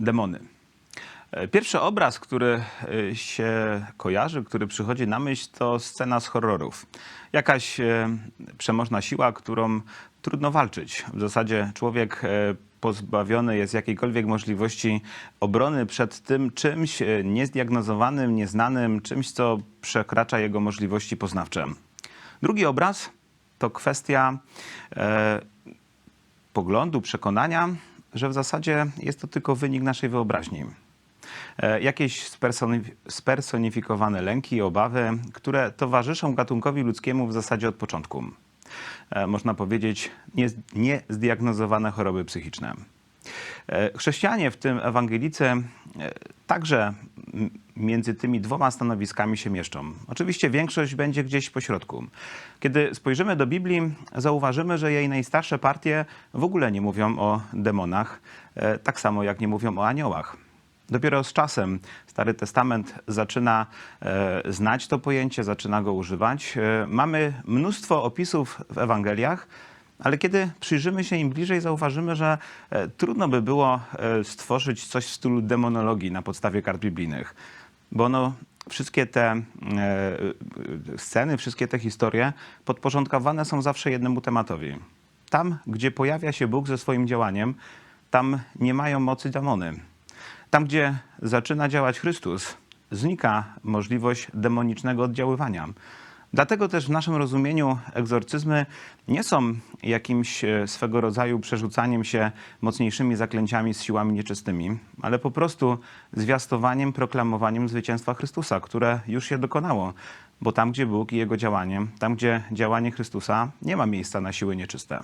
demony. E, Pierwszy obraz, który e, się kojarzy, który przychodzi na myśl, to scena z horrorów. Jakaś e, przemożna siła, którą trudno walczyć. W zasadzie człowiek pozbawiony jest jakiejkolwiek możliwości obrony przed tym czymś niezdiagnozowanym, nieznanym, czymś, co przekracza jego możliwości poznawcze. Drugi obraz to kwestia poglądu, przekonania, że w zasadzie jest to tylko wynik naszej wyobraźni. E, Jakieś spersonif- spersonifikowane lęki i obawy, które towarzyszą gatunkowi ludzkiemu w zasadzie od początku. E, Można powiedzieć, niez- niezdiagnozowane choroby psychiczne. E, Chrześcijanie, w tym ewangelicy, także między tymi dwoma stanowiskami się mieszczą. Oczywiście większość będzie gdzieś pośrodku. Kiedy spojrzymy do Biblii, zauważymy, że jej najstarsze partie w ogóle nie mówią o demonach, e, tak samo jak nie mówią o aniołach. Dopiero z czasem Stary Testament zaczyna e, znać to pojęcie, zaczyna go używać. E, mamy mnóstwo opisów w Ewangeliach, ale kiedy przyjrzymy się im bliżej, zauważymy, że e, trudno by było e, stworzyć coś w stylu demonologii na podstawie kart biblijnych, bo no, wszystkie te e, sceny, wszystkie te historie podporządkowane są zawsze jednemu tematowi. Tam, gdzie pojawia się Bóg ze swoim działaniem, tam nie mają mocy demony. Tam, gdzie zaczyna działać Chrystus, znika możliwość demonicznego oddziaływania. Dlatego też w naszym rozumieniu egzorcyzmy nie są jakimś e, swego rodzaju przerzucaniem się mocniejszymi zaklęciami z siłami nieczystymi, ale po prostu zwiastowaniem, proklamowaniem zwycięstwa Chrystusa, które już się dokonało. Bo tam, gdzie Bóg i Jego działanie, tam, gdzie działanie Chrystusa, nie ma miejsca na siły nieczyste.